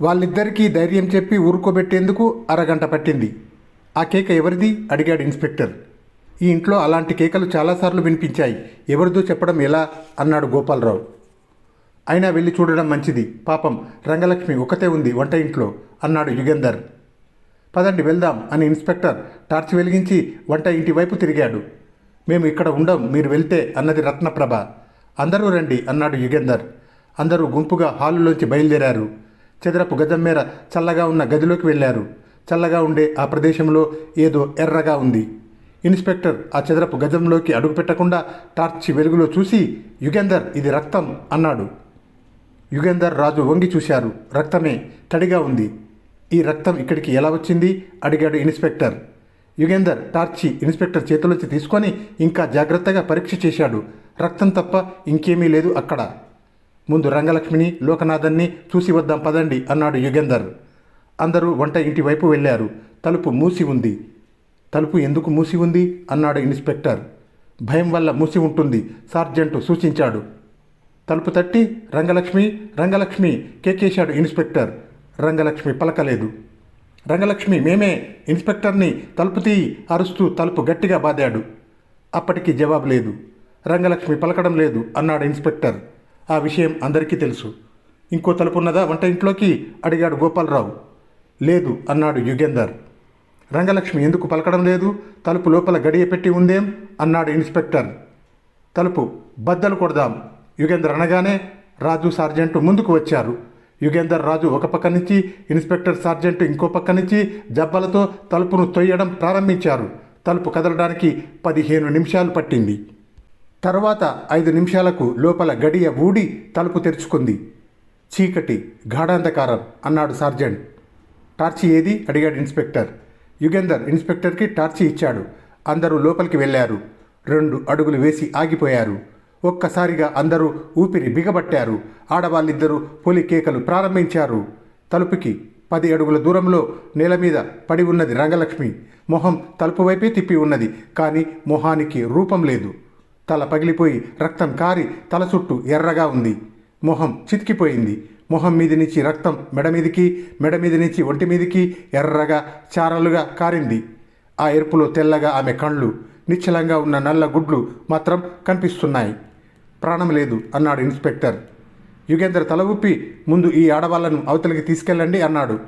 వాళ్ళిద్దరికీ ధైర్యం చెప్పి ఊరుకోబెట్టేందుకు అరగంట పట్టింది. ఆ కేక ఎవరిది? అడిగాడు ఇన్స్పెక్టర్. ఈ ఇంట్లో అలాంటి కేకలు చాలాసార్లు వినిపించాయి. ఎవరిదో చెప్పడం ఎలా? అన్నాడు గోపాలరావు. అయినా వెళ్ళి చూడడం మంచిది. పాపం రంగలక్ష్మి ఒకతే ఉంది వంట ఇంట్లో అన్నాడు యుగేందర్. పదండి వెళ్దాం అని ఇన్స్పెక్టర్ టార్చ్ వెలిగించి వంట ఇంటి వైపు తిరిగాడు. మేము ఇక్కడ ఉండం మీరు వెళ్తే అన్నది రత్నప్రభ. అందరూ రండి అన్నాడు యుగేందర్. అందరూ గుంపుగా హాలులోంచి బయలుదేరారు. చదరపు గజం మేర చల్లగా ఉన్న గదిలోకి వెళ్ళారు. చల్లగా ఉండే ఆ ప్రదేశంలో ఏదో ఎర్రగా ఉంది. ఇన్స్పెక్టర్ ఆ చదరపు గజంలోకి అడుగుపెట్టకుండా టార్చి వెలుగులో చూసి యుగేందర్ ఇది రక్తం అన్నాడు. యుగేందర్ రాజు వంగి చూశారు. రక్తమే తడిగా ఉంది. ఈ రక్తం ఇక్కడికి ఎలా వచ్చింది? అడిగాడు ఇన్స్పెక్టర్. యుగేందర్ టార్చి ఇన్స్పెక్టర్ చేతిలోంచి తీసుకొని ఇంకా జాగ్రత్తగా పరీక్ష చేశాడు. రక్తం తప్ప ఇంకేమీ లేదు అక్కడ. ముందు రంగలక్ష్మిని లోకనాథన్ని చూసి వద్దాం పదండి అన్నాడు యుగేందర్. అందరూ వంట ఇంటి వైపు వెళ్ళారు. తలుపు మూసి ఉంది. తలుపు ఎందుకు మూసి ఉంది? అన్నాడు ఇన్స్పెక్టర్. భయం వల్ల మూసి ఉంటుంది సార్జెంటు సూచించాడు. తలుపు తట్టి రంగలక్ష్మి రంగలక్ష్మి కేకేశాడు ఇన్స్పెక్టర్. రంగలక్ష్మి పలకలేదు. రంగలక్ష్మి మేమే ఇన్స్పెక్టర్ని తలుపు తీయి అరుస్తూ తలుపు గట్టిగా బాదాడు. అప్పటికి జవాబు లేదు. రంగలక్ష్మి పలకడం లేదు అన్నాడు ఇన్స్పెక్టర్. ఆ విషయం అందరికీ తెలుసు. ఇంకో తలుపు ఉన్నదా వంట ఇంట్లోకి? అడిగాడు గోపాలరావు. లేదు అన్నాడు యుగేందర్. రంగలక్ష్మి ఎందుకు పలకడం లేదు? తలుపు లోపల గడియ పెట్టి ఉందేం? అన్నాడు ఇన్స్పెక్టర్. తలుపు బద్దలు కొడదాం. యుగేందర్ అనగానే రాజు సార్జెంటు ముందుకు వచ్చారు. యుగేందర్ రాజు ఒక పక్క నుంచి ఇన్స్పెక్టర్ సార్జెంటు ఇంకో పక్క నుంచి జబ్బలతో తలుపును తొయ్యడం ప్రారంభించారు. తలుపు కదలడానికి పదిహేను నిమిషాలు పట్టింది. తర్వాత ఐదు నిమిషాలకు లోపల గడియ ఊడి తలుపు తెరుచుకుంది. చీకటి గాఢాంధకారం అన్నాడు సార్జెంట్. టార్చి ఏది? అడిగాడు ఇన్స్పెక్టర్. యుగేందర్ ఇన్స్పెక్టర్కి టార్చి ఇచ్చాడు. అందరూ లోపలికి వెళ్ళారు. రెండు అడుగులు వేసి ఆగిపోయారు. ఒక్కసారిగా అందరూ ఊపిరి బిగబట్టారు. ఆడవాళ్ళిద్దరూ పులి కేకలు ప్రారంభించారు. తలుపుకి పది అడుగుల దూరంలో నేల మీద పడి ఉన్నది రంగలక్ష్మి. మొహం తలుపు వైపే తిప్పి ఉన్నది కానీ మొహానికి రూపం లేదు. తల పగిలిపోయి రక్తం కారి తల చుట్టూ ఎర్రగా ఉంది. మొహం చితికిపోయింది. మొహం మీది నుంచి రక్తం మెడ మీదికి మెడ మీద నుంచి ఒంటి మీదికి ఎర్రగా చారలుగా కారింది. ఆ ఎరుపులో తెల్లగా ఆమె కళ్ళు నిశ్చలంగా ఉన్న నల్ల గుడ్లు మాత్రం కనిపిస్తున్నాయి. ప్రాణం లేదు అన్నాడు ఇన్స్పెక్టర్. యుగేంద్ర తల ఊపి ముందు ఈ ఆడవాళ్ళను అవతలికి తీసుకెళ్ళండి అన్నాడు.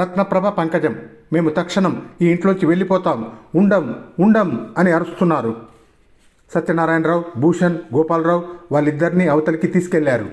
రత్నప్రభ పంకజం మేము తక్షణం ఈ ఇంట్లోంచి వెళ్ళిపోతాం. ఉండం ఉండం అని అరుస్తున్నారు. సత్యనారాయణరావు భూషణ్ గోపాలరావు వాళ్ళిద్దరినీ అవతలికి తీసుకెళ్ళారు.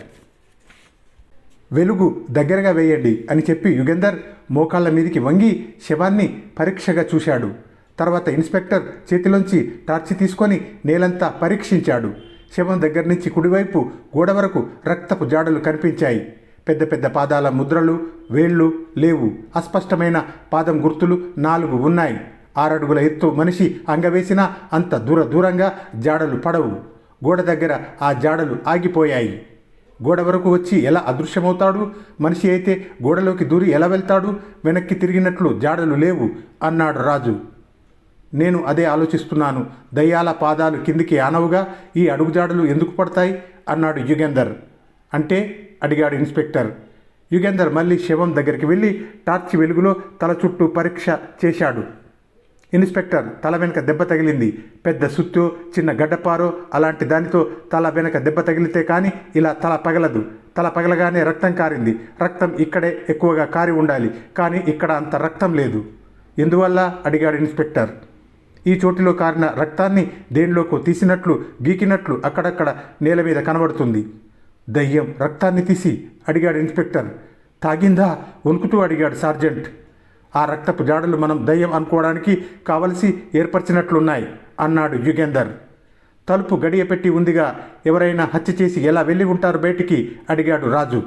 వెలుగు దగ్గరగా వేయండి అని చెప్పి యుగేందర్ మోకాళ్ళ మీదికి వంగి శవాన్ని పరీక్షగా చూశాడు. తర్వాత ఇన్స్పెక్టర్ చేతిలోంచి టార్చి తీసుకొని నేలంతా పరీక్షించాడు. శవం దగ్గర నుంచి కుడివైపు గోడ వరకు రక్తపు జాడలు కనిపించాయి. పెద్ద పెద్ద పాదాల ముద్రలు వేళ్ళు లేవు. అస్పష్టమైన పాదం గుర్తులు నాలుగు ఉన్నాయి. ఆరడుగుల ఎత్తు మనిషి అంగవేసినా అంత దూర దూరంగా జాడలు పడవు. గోడ దగ్గర ఆ జాడలు ఆగిపోయాయి. గోడ వరకు వచ్చి ఎలా అదృశ్యమవుతాడు? మనిషి అయితే గోడలోకి దూరి ఎలా వెళ్తాడు? వెనక్కి తిరిగినట్లు జాడలు లేవు అన్నాడు రాజు. నేను అదే ఆలోచిస్తున్నాను. దయ్యాల పాదాలు కిందికి ఆనవుగా ఈ అడుగుజాడలు ఎందుకు పడతాయి? అన్నాడు యుగేందర్. అంటే? అడిగాడు ఇన్స్పెక్టర్. యుగేందర్ మళ్ళీ శవం దగ్గరికి వెళ్ళి టార్చ్ వెలుగులో తల చుట్టూ పరీక్ష చేశాడు. ఇన్స్పెక్టర్ తల వెనుక దెబ్బ తగిలింది. పెద్ద సుత్తో చిన్న గడ్డపారో అలాంటి దానితో తల వెనుక దెబ్బ తగిలితే కానీ ఇలా తల పగలదు. తల పగలగానే రక్తం కారింది. రక్తం ఇక్కడే ఎక్కువగా కారి ఉండాలి. కానీ ఇక్కడ అంత రక్తం లేదు. ఎందువల్ల? అడిగాడు ఇన్స్పెక్టర్. ఈ చోటిలో కారిన రక్తాన్ని దేనిలోకో తీసినట్లు గీకినట్లు అక్కడక్కడ నేల మీద కనబడుతుంది. దయ్యం రక్తాన్ని తీసి అడిగాడు ఇన్స్పెక్టర్. తాగిందా? వణుకుతూ అడిగాడు సార్జెంట్. ఆ రక్తపు జాడలు మనం దయ్యం అనుకోవడానికి కావలసి ఏర్పరిచినట్లున్నాయి అన్నాడు యుగేందర్. తలుపు గడియ పెట్టి ఉందిగా ఎవరైనా హత్య చేసి ఎలా వెళ్ళి ఉంటారు బయటికి? అడిగాడు రాజు.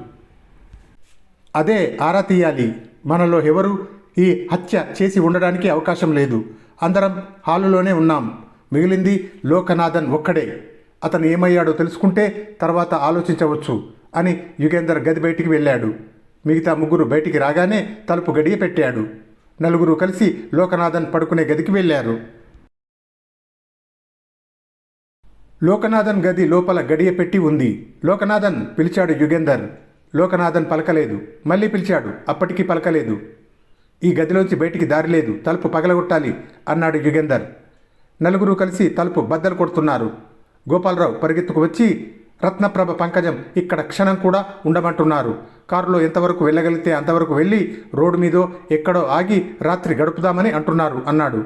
అదే ఆరా తీయాలి. మనలో ఎవరు ఈ హత్య చేసి ఉండడానికి అవకాశం లేదు. అందరం హాలులోనే ఉన్నాం. మిగిలింది లోకనాథన్ ఒక్కడే. అతను ఏమయ్యాడో తెలుసుకుంటే తర్వాత ఆలోచించవచ్చు అని యుగేందర్ గది బయటికి వెళ్ళాడు. మిగతా ముగ్గురు బయటికి రాగానే తలుపు గడియ పెట్టాడు. నలుగురు కలిసి లోకనాథన్ పడుకునే గదికి వెళ్ళారు. లోకనాథన్ గది లోపల గడియ పెట్టి ఉంది. లోకనాథన్ పిలిచాడు యుగేందర్. లోకనాథన్ పలకలేదు. మళ్ళీ పిలిచాడు. అప్పటికీ పలకలేదు. ఈ గదిలోంచి బయటికి దారి లేదు. తలుపు పగలగొట్టాలి అన్నాడు యుగేందర్. నలుగురు కలిసి తలుపు బద్దలు కొడుతున్నారు. గోపాలరావు పరిగెత్తుకు వచ్చి రత్నప్రభ పంకజం ఇక్కడ క్షణం కూడా ఉండమంటున్నారు. కారులో ఎంతవరకు వెళ్ళగలిగితే అంతవరకు వెళ్ళి రోడ్డు మీదో ఎక్కడో ఆగి రాత్రి గడుపుదామని అంటున్నారు అన్నాడు.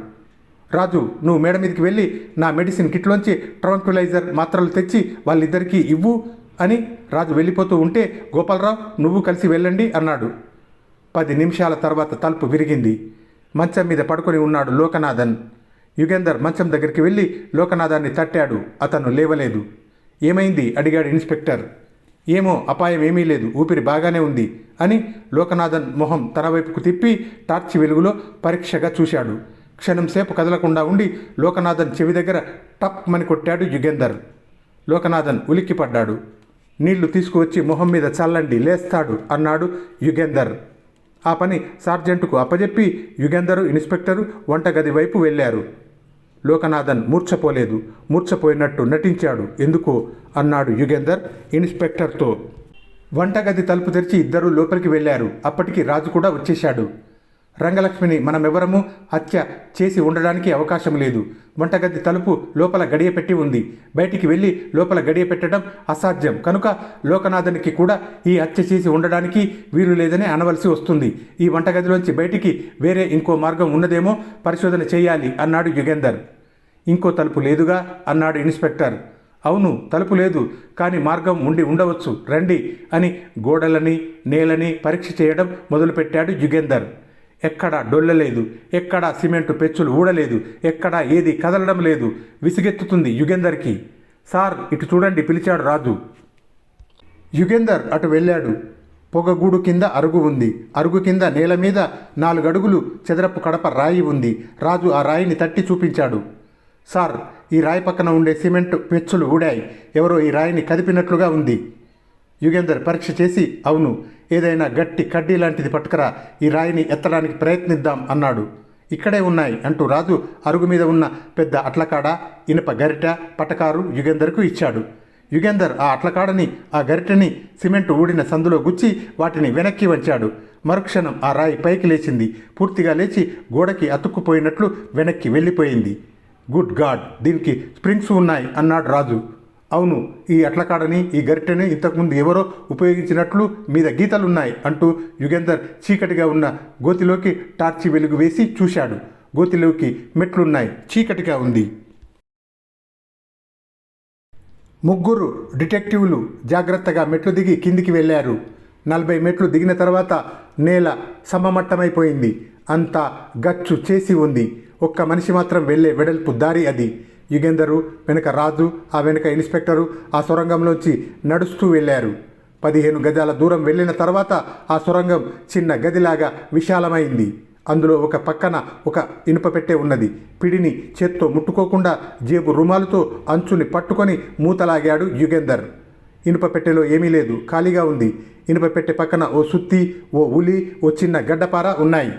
రాజు నువ్వు మేడ మీదకి వెళ్ళి నా మెడిసిన్ కిట్లోంచి ట్రాంక్యులైజర్ మాత్రలు తెచ్చి వాళ్ళిద్దరికీ ఇవ్వు అని రాజు వెళ్ళిపోతూ ఉంటే గోపాలరావు నువ్వు కలిసి వెళ్ళండి అన్నాడు. పది నిమిషాల తర్వాత తలుపు విరిగింది. మంచం మీద పడుకొని ఉన్నాడు లోకనాథన్. యుగేందర్ మంచం దగ్గరికి వెళ్ళి లోకనాథాన్ని తట్టాడు. అతను లేవలేదు. ఏమైంది? అడిగాడు ఇన్స్పెక్టర్. ఏమో అపాయం ఏమీ లేదు ఊపిరి బాగానే ఉంది అని లోకనాథన్ మొహం తన వైపుకు తిప్పి టార్చి వెలుగులో పరీక్షగా చూశాడు. క్షణం సేపు కదలకుండా ఉండి లోకనాథన్ చెవి దగ్గర టప్ మని కొట్టాడు యుగేందర్ లోకనాథన్ ఉలిక్కిపడ్డాడు. నీళ్ళు తీసుకువచ్చి మొహం మీద చల్లండి లేస్తాడు అన్నాడు యుగేందర్ ఆ పని సార్జెంటుకు అప్పజెప్పి యుగేందరు ఇన్స్పెక్టరు వంటగది వైపు వెళ్ళారు. లోకనాథన్ మూర్ఛపోలేదు మూర్ఛపోయినట్టు నటించాడు. ఎందుకు? అన్నాడు యుగేందర్ ఇన్స్పెక్టర్తో. వంటగది తలుపు తెరిచి ఇద్దరూ లోపలికి వెళ్ళారు. అప్పటికి రాజు కూడా వచ్చేశాడు. రంగలక్ష్మిని మనమెవరము హత్య చేసి ఉండడానికి అవకాశం లేదు. వంటగది తలుపు లోపల గడియ పెట్టి ఉంది. బయటికి వెళ్ళి లోపల గడియ పెట్టడం అసాధ్యం. కనుక లోకనాథునికి కూడా ఈ హత్య చేసి ఉండడానికి వీలు లేదని అనవలసి వస్తుంది. ఈ వంటగదిలోంచి బయటికి వేరే ఇంకో మార్గం ఉన్నదేమో పరిశోధన చేయాలి అన్నాడు యుగేందర్. ఇంకో తలుపు లేదుగా అన్నాడు ఇన్స్పెక్టర్. అవును తలుపు లేదు కానీ మార్గం ఉండి ఉండవచ్చు. రండి అని గోడలని నేలని పరీక్ష చేయడం మొదలుపెట్టాడు యుగేందర్. ఎక్కడా డొల్లలేదు ఎక్కడా సిమెంటు పెచ్చులు ఊడలేదు ఎక్కడా ఏది కదలడం లేదు విసిగెత్తుతుంది యుగేందర్కి. సార్ ఇటు చూడండి పిలిచాడు రాజు. యుగేందర్ అటు వెళ్ళాడు. పొగగూడు కింద అరుగు ఉంది. అరుగు కింద నేల మీద నాలుగడుగులు చెదరపు చదరపు కడప రాయి ఉంది. రాజు ఆ రాయిని తట్టి చూపించాడు. సార్ ఈ రాయి పక్కన ఉండే సిమెంట్ పెచ్చులు ఊడాయి. ఎవరో ఈ రాయిని కదిపినట్లుగా ఉంది. యుగేందర్ పరీక్ష చేసి అవును ఏదైనా గట్టి కడ్డీ లాంటిది పట్టుకరా ఈ రాయిని ఎత్తడానికి ప్రయత్నిద్దాం అన్నాడు. ఇక్కడే ఉన్నాయి అంటూ రాజు అరుగు మీద ఉన్న పెద్ద అట్లకాడ ఇనుప గరిట పటకారు యుగేందర్కు ఇచ్చాడు. యుగేందర్ ఆ అట్లకాడని ఆ గరిటని సిమెంట్ ఊడిన సందులో గుచ్చి వాటిని వెనక్కి వంచాడు. మరుక్షణం ఆ రాయి పైకి లేచింది. పూర్తిగా లేచి గోడకి అతుక్కుపోయినట్లు వెనక్కి వెళ్ళిపోయింది. గుడ్ గాడ్ దీనికి స్ప్రింగ్స్ ఉన్నాయి అన్నాడు రాజు. అవును ఈ అట్లకాడని ఈ గరిటెని ఇంతకుముందు ఎవరో ఉపయోగించినట్లు మీద గీతలున్నాయి అంటూ యుగేందర్ చీకటిగా ఉన్న గోతిలోకి టార్చి వెలుగు వేసి చూశాడు. గోతిలోకి మెట్లున్నాయి చీకటిగా ఉంది. ముగ్గురు డిటెక్టివ్లు జాగ్రత్తగా మెట్లు దిగి కిందికి వెళ్ళారు. నలభై మెట్లు దిగిన తర్వాత నేల సమమట్టమైపోయింది. అంతా గచ్చు చేసి ఉంది. ఒక్క మనిషి మాత్రం వెళ్ళే వెడల్పు దారి అది. యుగేందరు వెనుక రాజు ఆ వెనుక ఇన్స్పెక్టరు ఆ సొరంగంలోంచి నడుస్తూ వెళ్ళారు. పదిహేను గజాల దూరం వెళ్ళిన తర్వాత ఆ సొరంగం చిన్న గదిలాగా విశాలమైంది. అందులో ఒక పక్కన ఒక ఇనుప పెట్టె ఉన్నది. పిడిని చేత్తో ముట్టుకోకుండా జేబు రుమాలుతో అంచుని పట్టుకొని మూతలాగాడు యుగేందర్. ఇనుప పెట్టెలో ఏమీ లేదు. ఖాళీగా ఉంది. ఇనుప పెట్టె పక్కన ఓ సుత్తి ఓ ఉలి ఓ చిన్న గడ్డపార ఉన్నాయి.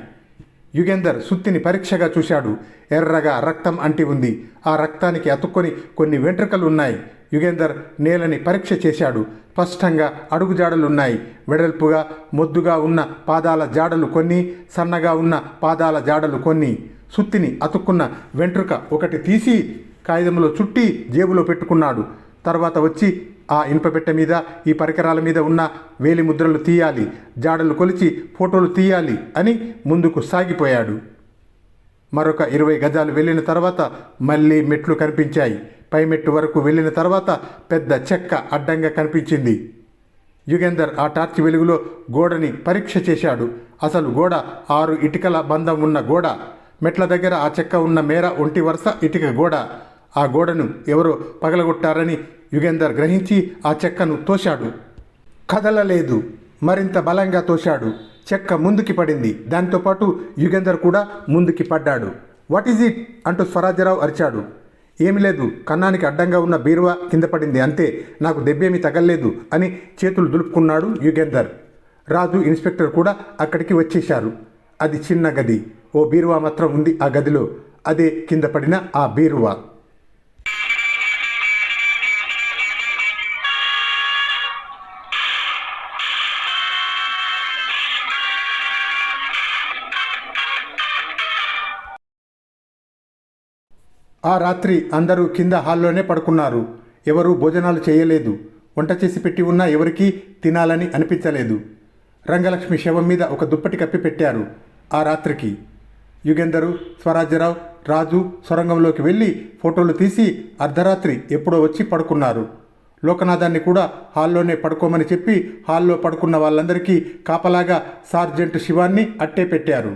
యుగేందర్ సుత్తిని పరీక్షగా చూశాడు. ఎర్రగా రక్తం అంటి ఉంది. ఆ రక్తానికి అతుక్కొని కొన్ని వెంట్రుకలు ఉన్నాయి యుగేందర్ నేలని పరీక్ష చేశాడు. స్పష్టంగా అడుగు జాడలున్నాయి వెడల్పుగా మొద్దుగా ఉన్న పాదాల జాడలు కొన్ని సన్నగా ఉన్న పాదాల జాడలు కొన్ని. సుత్తిని అతుక్కున్న వెంట్రుక ఒకటి తీసి కాగితంలో చుట్టి జేబులో పెట్టుకున్నాడు. తర్వాత వచ్చి ఆ ఇనుపపెట్టె మీద ఈ పరికరాల మీద ఉన్న వేలి ముద్రలు తీయాలి. జాడలు కొలిచి ఫోటోలు తీయాలి అని ముందుకు సాగిపోయాడు. మరొక ఇరవై గజాలు వెళ్ళిన తర్వాత మళ్ళీ మెట్లు కనిపించాయి. పై మెట్టు వరకు వెళ్ళిన తర్వాత పెద్ద చెక్క అడ్డంగా కనిపించింది. యుగేందర్ ఆ టార్చ్ వెలుగులో గోడని పరీక్ష చేశాడు. అసలు గోడ ఆరు ఇటుకల బంధం ఉన్న గోడ. మెట్ల దగ్గర ఆ చెక్క ఉన్న మేర ఒంటి వరుస ఇటుక గోడ. ఆ గోడను ఎవరో పగలగొట్టారని యుగేందర్ గ్రహించి ఆ చెక్కను తోశాడు. కదలలేదు. మరింత బలంగా తోశాడు. చెక్క ముందుకి పడింది. దాంతోపాటు యుగేందర్ కూడా ముందుకి పడ్డాడు. What is it? అంటూ స్వరాజ్యరావు అరిచాడు. ఏమి లేదు. కన్నానికి అడ్డంగా ఉన్న బీరువా కింద పడింది. అంతే. నాకు దెబ్బేమీ తగల్లేదు అని చేతులు దులుపుకున్నాడు యుగేందర్. రాజు ఇన్స్పెక్టర్ కూడా అక్కడికి వచ్చేశారు. అది చిన్న గది. ఓ బీరువా మాత్రం ఉంది ఆ గదిలో. అదే కింద పడిన ఆ బీరువా. ఆ రాత్రి అందరూ కింద హాల్లోనే పడుకున్నారు. ఎవరూ భోజనాలు చేయలేదు. వంట చేసి పెట్టి ఉన్నా ఎవరికీ తినాలని అనిపించలేదు. రంగలక్ష్మి శవం మీద ఒక దుప్పటి కప్పి పెట్టారు ఆ రాత్రికి. యుగేందరు స్వరాజ్యరావు రాజు సొరంగంలోకి వెళ్ళి ఫోటోలు తీసి అర్ధరాత్రి ఎప్పుడో వచ్చి పడుకున్నారు. లోకనాథాన్ని కూడా హాల్లోనే పడుకోమని చెప్పి హాల్లో పడుకున్న వాళ్ళందరికీ కాపలాగా సార్జెంట్ శివాన్ని అట్టే పెట్టారు.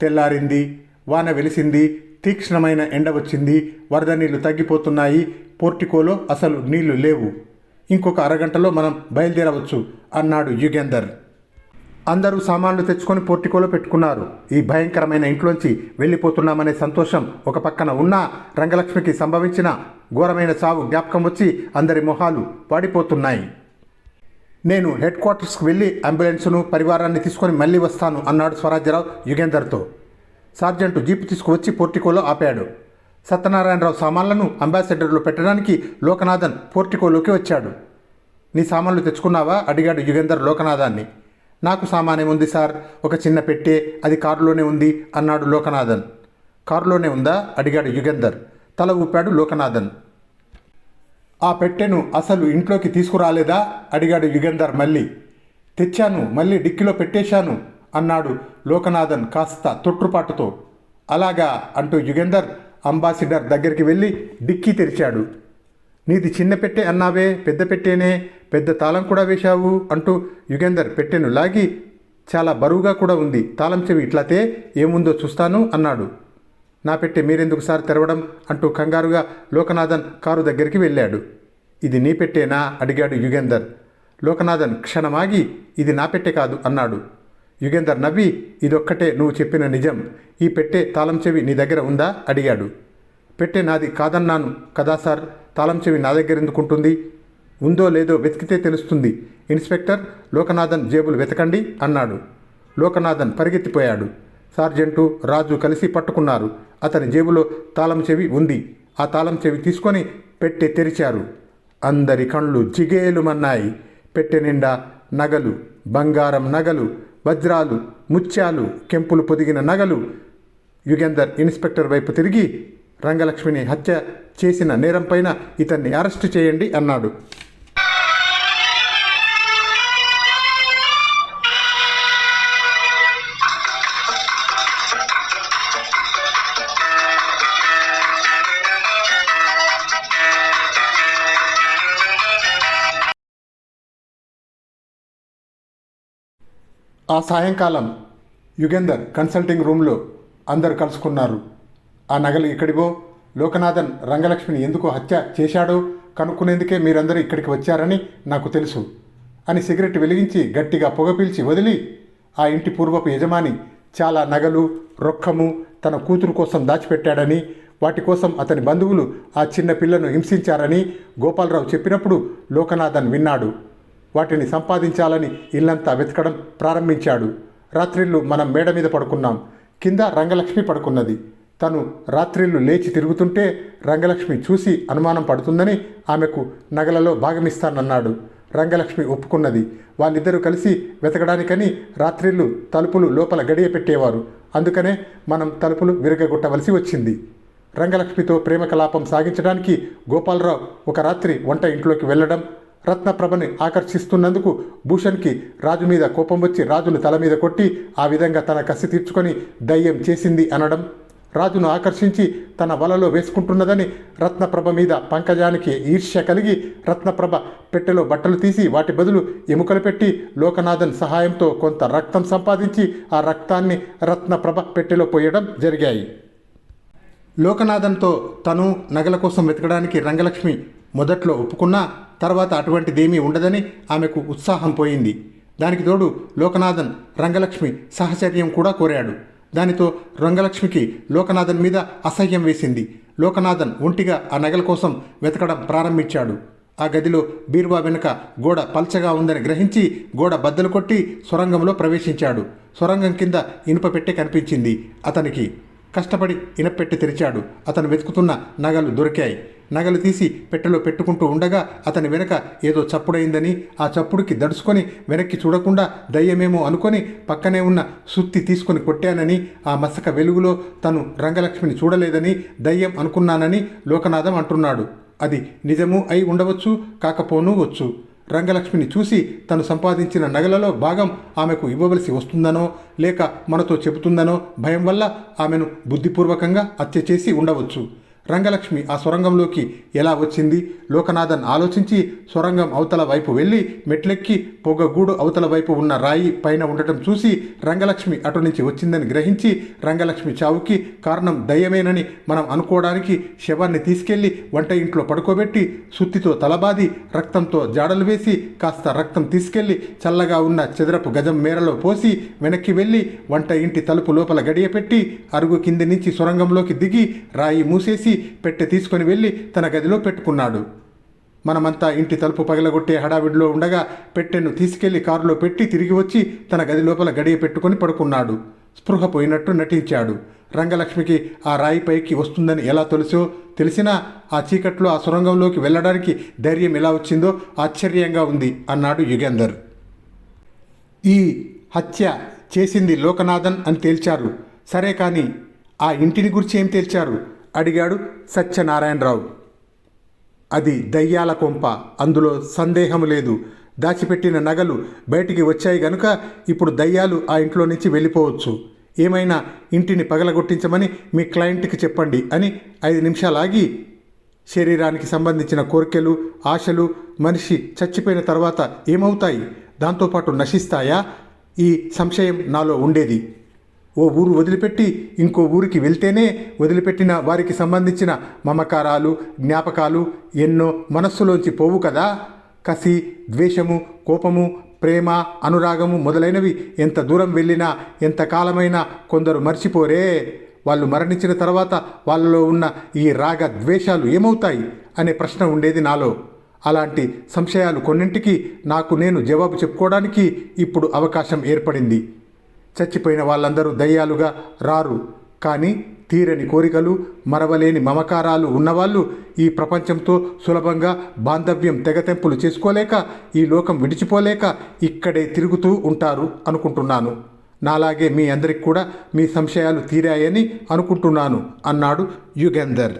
తెల్లారింది వాన వెలిసింది తీక్ష్ణమైన ఎండ వచ్చింది. వరద నీళ్ళు తగ్గిపోతున్నాయి. పోర్టికోలో అసలు నీళ్ళు లేవు. ఇంకొక అరగంటలో మనం బయలుదేరవచ్చు అన్నాడు యుగేందర్. అందరూ సామాన్లు తెచ్చుకొని పోర్టికోలో పెట్టుకున్నారు. ఈ భయంకరమైన ఇంట్లోంచి వెళ్ళిపోతున్నామనే సంతోషం ఒక పక్కన ఉన్నా రంగలక్ష్మికి సంభవించిన ఘోరమైన చావు జ్ఞాపకం వచ్చి అందరి మొహాలు పాడిపోతున్నాయి నేను హెడ్ క్వార్టర్స్కి వెళ్ళి అంబులెన్స్ను పరివారాన్ని తీసుకొని మళ్ళీ వస్తాను అన్నాడు స్వరాజ్యరావు యుగేందర్తో. సార్జెంటు జీపు తీసుకువచ్చి పోర్టికోలో ఆపాడు. సత్యనారాయణరావు సామాన్లను అంబాసిడర్లో పెట్టడానికి లోకనాథన్ పోర్టికోలోకి వచ్చాడు. నీ సామాన్లు తెచ్చుకున్నావా? అడిగాడు యుగేందర్ లోకనాథాన్ని. నాకు సామానేముంది సార్. ఒక చిన్న పెట్టే అది కారులోనే ఉంది అన్నాడు లోకనాథన్. కారులోనే ఉందా? అడిగాడు యుగేందర్. తల ఊపాడు లోకనాథన్. ఆ పెట్టెను అసలు ఇంట్లోకి తీసుకురాలేదా? అడిగాడు యుగేందర్ మళ్ళీ. తెచ్చాను మళ్ళీ డిక్కిలో పెట్టేశాను. అన్నాడు లోకనాథన్ కాస్త తొట్టుపాటుతో అలాగా అంటూ యుగేందర్ అంబాసిడర్ దగ్గరికి వెళ్ళి డిక్కీ తెరిచాడు. నీది చిన్న పెట్టె అన్నావే పెద్ద పెట్టేనే పెద్ద తాళం కూడా వేశావు అంటూ యుగేందర్ పెట్టెను లాగి చాలా బరువుగా కూడా ఉంది. తాళం చెవి ఇట్లాతే ఏముందో చూస్తాను అన్నాడు. నా పెట్టె మీరెందుకు సార్ తెరవడం అంటూ కంగారుగా లోకనాథన్ కారు దగ్గరికి వెళ్ళాడు. ఇది నీ పెట్టేనా? అడిగాడు యుగేందర్. లోకనాథన్ క్షణమాగి ఇది నా పెట్టె కాదు అన్నాడు. యుగేందర్ నవ్వి ఇదొక్కటే నువ్వు చెప్పిన నిజం. ఈ పెట్టె తాళం చెవి నీ దగ్గర ఉందా? అడిగాడు. పెట్టె నాది కాదన్నాను కదా సార్. తాళం చెవి నా దగ్గర ఎందుకుంటుంది? ఉందో లేదో వెతికితే తెలుస్తుంది. ఇన్స్పెక్టర్ లోకనాథన్ జేబులు వెతకండి అన్నాడు. లోకనాథన్ పరిగెత్తిపోయాడు. సార్జెంటు రాజు కలిసి పట్టుకున్నారు. అతని జేబులో తాళం చెవి ఉంది. ఆ తాళం చెవి తీసుకొని పెట్టె తెరిచారు. అందరి కళ్ళు జిగేలుమన్నాయి పెట్టె నిండా నగలు బంగారం నగలు వజ్రాలు ముత్యాలు కెంపులు పొదిగిన నగలు యుగేందర్ ఇన్స్పెక్టర్ వైపు తిరిగి రంగలక్ష్మిని హత్య చేసిన నేరంపైన ఇతన్ని అరెస్టు చేయండి అన్నాడు. ఆ సాయంకాలం యుగేందర్ కన్సల్టింగ్ రూమ్లో అందరు కలుసుకున్నారు. ఆ నగలు ఇక్కడివో లోకనాథన్ రంగలక్ష్మిని ఎందుకు హత్య చేశాడో కనుక్కునేందుకే మీరందరూ ఇక్కడికి వచ్చారని నాకు తెలుసు అని సిగరెట్ వెలిగించి గట్టిగా పొగ పీల్చి వదిలి ఆ ఇంటి పూర్వపు యజమాని చాలా నగలు రొక్కము తన కూతురు కోసం దాచిపెట్టాడని వాటి కోసం అతని బంధువులు ఆ చిన్న పిల్లను హింసించారని గోపాలరావు చెప్పినప్పుడు లోకనాథన్ విన్నాడు. వాటిని సంపాదించాలని ఇల్లంతా వెతకడం ప్రారంభించాడు. రాత్రిళ్ళు మనం మేడ మీద పడుకున్నాం. కింద రంగలక్ష్మి పడుకున్నది. తను రాత్రిళ్ళు లేచి తిరుగుతుంటే రంగలక్ష్మి చూసి అనుమానం పడుతుందని ఆమెకు నగలలో భాగమిస్తానన్నాడు. రంగలక్ష్మి ఒప్పుకున్నది. వాళ్ళిద్దరూ కలిసి వెతకడానికని రాత్రిళ్ళు తలుపులు లోపల గడియ పెట్టేవారు. అందుకనే మనం తలుపులు విరగగొట్టవలసి వచ్చింది. రంగలక్ష్మితో ప్రేమ కలాపం సాగించడానికి గోపాలరావు ఒక రాత్రి వంట ఇంట్లోకి వెళ్ళడం రత్నప్రభని ఆకర్షిస్తున్నందుకు భూషణ్కి రాజు మీద కోపం వచ్చి రాజును తల మీద కొట్టి ఆ విధంగా తన కసి తీర్చుకొని దయ్యం చేసింది అనడం రాజును ఆకర్షించి తన వలలో వేసుకుంటున్నదని రత్నప్రభ మీద పంకజానికి ఈర్ష్య కలిగి రత్నప్రభ పెట్టెలో బట్టలు తీసి వాటి బదులు ఎముకలు పెట్టి లోకనాథన్ సహాయంతో కొంత రక్తం సంపాదించి ఆ రక్తాన్ని రత్నప్రభ పెట్టెలో పోయడం జరిగాయి. లోకనాథన్తో తను నగల కోసం వెతకడానికి రంగలక్ష్మి మొదట్లో ఒప్పుకున్నా తర్వాత అటువంటిదేమీ ఉండదని ఆమెకు ఉత్సాహం పోయింది. దానికి తోడు లోకనాథన్ రంగలక్ష్మి సహచర్యం కూడా కోరాడు. దానితో రంగలక్ష్మికి లోకనాథన్ మీద అసహ్యం వేసింది. లోకనాథన్ ఒంటిగా ఆ నగల కోసం వెతకడం ప్రారంభించాడు. ఆ గదిలో బీరువా వెనుక గోడ పల్చగా ఉందని గ్రహించి గోడ బద్దలు కొట్టి సొరంగంలో ప్రవేశించాడు. సొరంగం కింద ఇనుప పెట్టె కనిపించింది. అతనికి కష్టపడి ఇనపెట్టి తెరిచాడు. అతను వెతుకుతున్న నగలు దొరికాయి. నగలు తీసి పెట్టెలో పెట్టుకుంటూ ఉండగా అతని వెనక ఏదో చప్పుడైందని ఆ చప్పుడుకి దడుచుకొని వెనక్కి చూడకుండా దయ్యమేమో అనుకొని పక్కనే ఉన్న సుత్తి తీసుకొని కొట్టానని ఆ మసక వెలుగులో తను రంగలక్ష్మిని చూడలేదని దయ్యం అనుకున్నానని లోకనాథం అంటున్నాడు. అది నిజము అయి ఉండవచ్చు కాకపోనూ వచ్చు. రంగలక్ష్మిని చూసి తను సంపాదించిన నగలలో భాగం ఆమెకు ఇవ్వవలసి వస్తుందనో లేక మనతో చెబుతుందనో భయం వల్ల ఆమెను బుద్ధిపూర్వకంగా హత్య చేసి ఉండవచ్చు. రంగలక్ష్మి ఆ సొరంగంలోకి ఎలా వచ్చింది? లోకనాథన్ ఆలోచించి సొరంగం అవతల వైపు వెళ్ళి మెట్లెక్కి పొగగూడు అవతల వైపు ఉన్న రాయి పైన ఉండటం చూసి రంగలక్ష్మి అటు నుంచి వచ్చిందని గ్రహించి రంగలక్ష్మి చావుకి కారణం దయ్యమేనని మనం అనుకోవడానికి శవాన్ని తీసుకెళ్ళి వంట ఇంట్లో పడుకోబెట్టి సుత్తితో తలబాది రక్తంతో జాడలు వేసి కాస్త రక్తం తీసుకెళ్ళి చల్లగా ఉన్న చెదరపు గజం మేరలో పోసి వెనక్కి వెళ్ళి వంట ఇంటి తలుపు లోపల గడియపెట్టి అరుగు కింది నుంచి సొరంగంలోకి దిగి రాయి మూసేసి పెట్టె తీసుకొని వెళ్ళి తన గదిలో పెట్టుకున్నాడు. మనమంతా ఇంటి తలుపు పగలగొట్టే హడావిడిలో ఉండగా పెట్టెను తీసుకెళ్ళి కారులో పెట్టి తిరిగి వచ్చి తన గది లోపల గడియ పెట్టుకొని పడుకున్నాడు. స్పృహ పోయినట్టు నటించాడు. రంగలక్ష్మికి ఆ రాయి పైకి వస్తుందని ఎలా తెలుసో తెలిసినా ఆ చీకట్లో ఆ సొరంగంలోకి వెళ్ళడానికి ధైర్యం ఎలా వచ్చిందో ఆశ్చర్యంగా ఉంది అన్నాడు యుగేందర్. ఈ హత్య చేసింది లోకనాథన్ అని తేల్చారు. సరే కానీ ఆ ఇంటిని గురించి ఏం తేల్చారు? అడిగాడు సత్యనారాయణరావు. అది దయ్యాల కొంప అందులో సందేహం లేదు. దాచిపెట్టిన నగలు బయటికి వచ్చాయి గనుక ఇప్పుడు దయ్యాలు ఆ ఇంట్లో నుంచి వెళ్ళిపోవచ్చు. ఏమైనా ఇంటిని పగలగొట్టించమని మీ క్లయింట్కి చెప్పండి అని ఐదు నిమిషాలు ఆగి శరీరానికి సంబంధించిన కోరికలు ఆశలు మనిషి చచ్చిపోయిన తర్వాత ఏమవుతాయి? దాంతోపాటు నశిస్తాయా? ఈ సంశయం నాలో ఉండేది. ఓ ఊరు వదిలిపెట్టి ఇంకో ఊరికి వెళ్తేనే వదిలిపెట్టిన వారికి సంబంధించిన మమకారాలు జ్ఞాపకాలు ఎన్నో మనస్సులోంచి పోవు కదా. కసి ద్వేషము కోపము ప్రేమ అనురాగము మొదలైనవి ఎంత దూరం వెళ్ళినా ఎంత కాలమైనా కొందరు మర్చిపోరే. వాళ్ళు మరణించిన తర్వాత వాళ్ళలో ఉన్న ఈ రాగ ద్వేషాలు ఏమవుతాయి అనే ప్రశ్న ఉండేది నాలో. అలాంటి సంశయాలు కొన్నింటికి నాకు నేను జవాబు చెప్పుకోవడానికి ఇప్పుడు అవకాశం ఏర్పడింది. చచ్చిపోయిన వాళ్ళందరూ దయ్యాలుగా రారు. కానీ తీరని కోరికలు మరవలేని మమకారాలు ఉన్నవాళ్ళు ఈ ప్రపంచంతో సులభంగా బాంధవ్యం తెగతెంపులు చేసుకోలేక ఈ లోకం విడిచిపోలేక ఇక్కడే తిరుగుతూ ఉంటారు అనుకుంటున్నాను. నాలాగే మీ అందరికి కూడా మీ సంశయాలు తీరాయని అనుకుంటున్నాను అన్నాడు యుగేందర్.